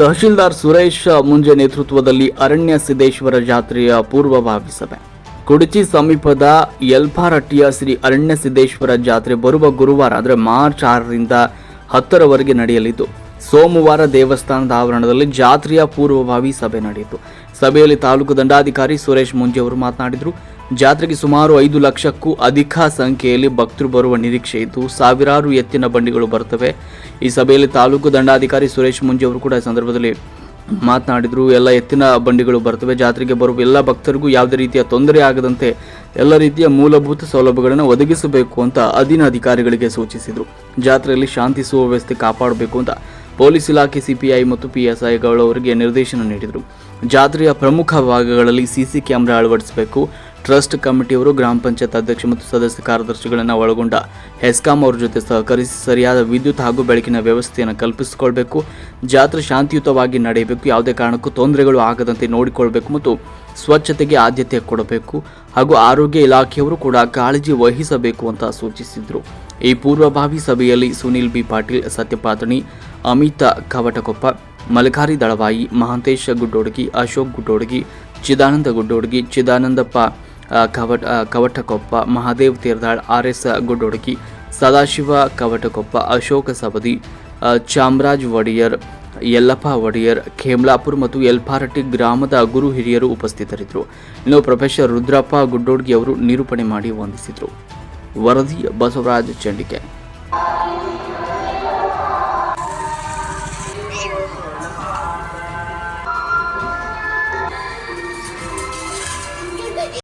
ತಹಶೀಲ್ದಾರ್ ಸುರೇಶ್ ಮುಂಜೆ ನೇತೃತ್ವದಲ್ಲಿ ಅರಣ್ಯ ಸಿದ್ದೇಶ್ವರ ಜಾತ್ರೆಯ ಪೂರ್ವಭಾವಿ ಸಭೆ. ಕುಡಚಿ ಸಮೀಪದ ಯಲ್ಪಾರಟ್ಟಿಯ ಶ್ರೀ ಅರಣ್ಯ ಸಿದ್ದೇಶ್ವರ ಜಾತ್ರೆ ಬರುವ ಗುರುವಾರ, ಅಂದರೆ ಮಾರ್ಚ್ ಆರರಿಂದ ಹತ್ತರವರೆಗೆ ನಡೆಯಲಿದ್ದು, ಸೋಮವಾರ ದೇವಸ್ಥಾನದ ಆವರಣದಲ್ಲಿ ಜಾತ್ರೆಯ ಪೂರ್ವಭಾವಿ ಸಭೆ ನಡೆಯಿತು. ಸಭೆಯಲ್ಲಿ ತಾಲೂಕು ದಂಡಾಧಿಕಾರಿ ಸುರೇಶ್ ಮುಂಜೆ ಅವರು ಮಾತನಾಡಿದರು. ಜಾತ್ರೆಗೆ ಸುಮಾರು ಐದು ಲಕ್ಷಕ್ಕೂ ಅಧಿಕ ಸಂಖ್ಯೆಯಲ್ಲಿ ಭಕ್ತರು ಬರುವ ನಿರೀಕ್ಷೆ ಇದ್ದು ಸಾವಿರಾರು ಎತ್ತಿನ ಬಂಡಿಗಳು ಬರ್ತವೆ ಈ ಸಭೆಯಲ್ಲಿ ತಾಲೂಕು ದಂಡಾಧಿಕಾರಿ ಸುರೇಶ್ ಮುಂಜಿ ಅವರು ಕೂಡ ಈ ಸಂದರ್ಭದಲ್ಲಿ ಮಾತನಾಡಿದರು. ಎಲ್ಲ ಎತ್ತಿನ ಬಂಡಿಗಳು ಬರ್ತವೆ ಜಾತ್ರೆಗೆ ಬರುವ ಎಲ್ಲ ಭಕ್ತರಿಗೂ ಯಾವುದೇ ರೀತಿಯ ತೊಂದರೆ ಆಗದಂತೆ ಎಲ್ಲ ರೀತಿಯ ಮೂಲಭೂತ ಸೌಲಭ್ಯಗಳನ್ನು ಒದಗಿಸಬೇಕು ಅಂತ ಅಧೀನ ಅಧಿಕಾರಿಗಳಿಗೆ ಸೂಚಿಸಿದರು. ಜಾತ್ರೆಯಲ್ಲಿ ಶಾಂತಿ ಸುವ್ಯವಸ್ಥೆ ಕಾಪಾಡಬೇಕು ಅಂತ ಪೊಲೀಸ್ ಇಲಾಖೆ ಸಿಪಿಐ ಮತ್ತು ಪಿಎಸ್ಐಗಳವರಿಗೆ ನಿರ್ದೇಶನ ನೀಡಿದರು. ಜಾತ್ರೆಯ ಪ್ರಮುಖ ಭಾಗಗಳಲ್ಲಿ ಸಿಸಿ ಕ್ಯಾಮೆರಾ ಅಳವಡಿಸಬೇಕು. ಟ್ರಸ್ಟ್ ಕಮಿಟಿಯವರು ಗ್ರಾಮ ಪಂಚಾಯತ್ ಅಧ್ಯಕ್ಷ ಮತ್ತು ಸದಸ್ಯ ಕಾರ್ಯದರ್ಶಿಗಳನ್ನು ಒಳಗೊಂಡ ಹೆಸ್ಕಾಂ ಅವರ ಜೊತೆ ಸಹಕರಿಸಿ ಸರಿಯಾದ ವಿದ್ಯುತ್ ಹಾಗೂ ಬೆಳಕಿನ ವ್ಯವಸ್ಥೆಯನ್ನು ಕಲ್ಪಿಸಿಕೊಳ್ಬೇಕು, ಜಾತ್ರೆ ಶಾಂತಿಯುತವಾಗಿ ನಡೆಯಬೇಕು, ಯಾವುದೇ ಕಾರಣಕ್ಕೂ ತೊಂದರೆಗಳು ಆಗದಂತೆ ನೋಡಿಕೊಳ್ಬೇಕು ಮತ್ತು ಸ್ವಚ್ಛತೆಗೆ ಆದ್ಯತೆ ಕೊಡಬೇಕು ಹಾಗೂ ಆರೋಗ್ಯ ಇಲಾಖೆಯವರು ಕೂಡ ಕಾಳಜಿ ವಹಿಸಬೇಕು ಅಂತ ಸೂಚಿಸಿದರು. ಈ ಪೂರ್ವಭಾವಿ ಸಭೆಯಲ್ಲಿ Sunil B Patil Satyapatani Amita Kavatakoppa, Malakari Dalavayi, Mahantesh Guddodagi, Ashok Guddodagi, Chidananda Guddodagi, Chidanandappa Kavata Kavatakoppa, Mahadev Tirdal R S Guddodagi Sadashiva Kavatakoppa, Ashoka Sabadi Chamaraj Odeyar, Yallappa Odeyar Khemlapur ಮತ್ತು ಯಲ್ಪಾರಟ್ಟಿ ಗ್ರಾಮದ ಗುರು ಹಿರಿಯರು ಉಪಸ್ಥಿತರಿದ್ದರು. ಇನ್ನು professor Rudrappa ಗುಡ್ಡೋಡ್ಗಿ ಅವರು ನಿರೂಪಣೆ ಮಾಡಿ ವಂದಿಸಿದರು. ವರದಿ ಬಸವರಾಜ್ ಚಂಡಿಕೆ.